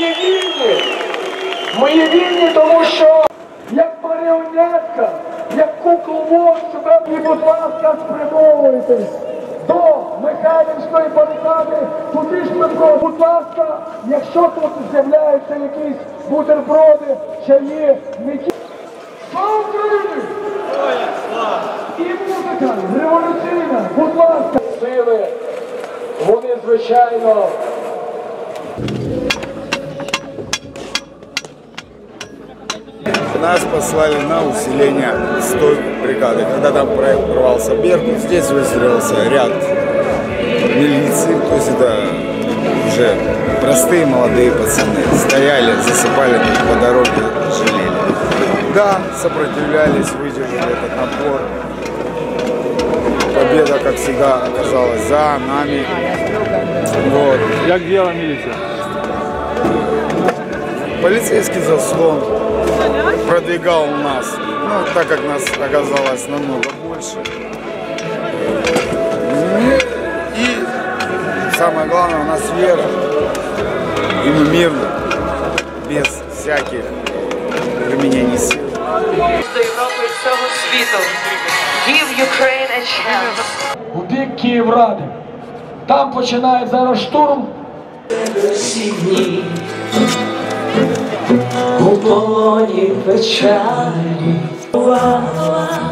є вільні. Ми є вільні, тому що як маріонетка, як кукловод себе, і, будь ласка, спрямовуйтесь до Михайлівської барикади, туди швидко, будь ласка, якщо тут з'являються якісь бутерброди, чаї, м'які. Слава Україні! І музика революційна, будь ласка. Сили, вони, звичайно, Нас послали на усиление 100 бригады. Когда там прорвался Беркут, здесь выстроился ряд милиции. То есть это уже простые молодые пацаны. Стояли, засыпали по дороге, жалели. Да, сопротивлялись, выдержали этот напор. Победа, как всегда, оказалась за нами. Вот. Як діяла міліція? Полицейский заслон продвигал нас, ну, так как нас оказалось намного больше. Ну, И самое главное, у нас вера. И мы мирно, без всяких применений сил. до Європи і всього світу. Give Ukraine a chance. в бік Київради. Там починає зараз штурм. Всі дні у полоні печалі. Ла-ла.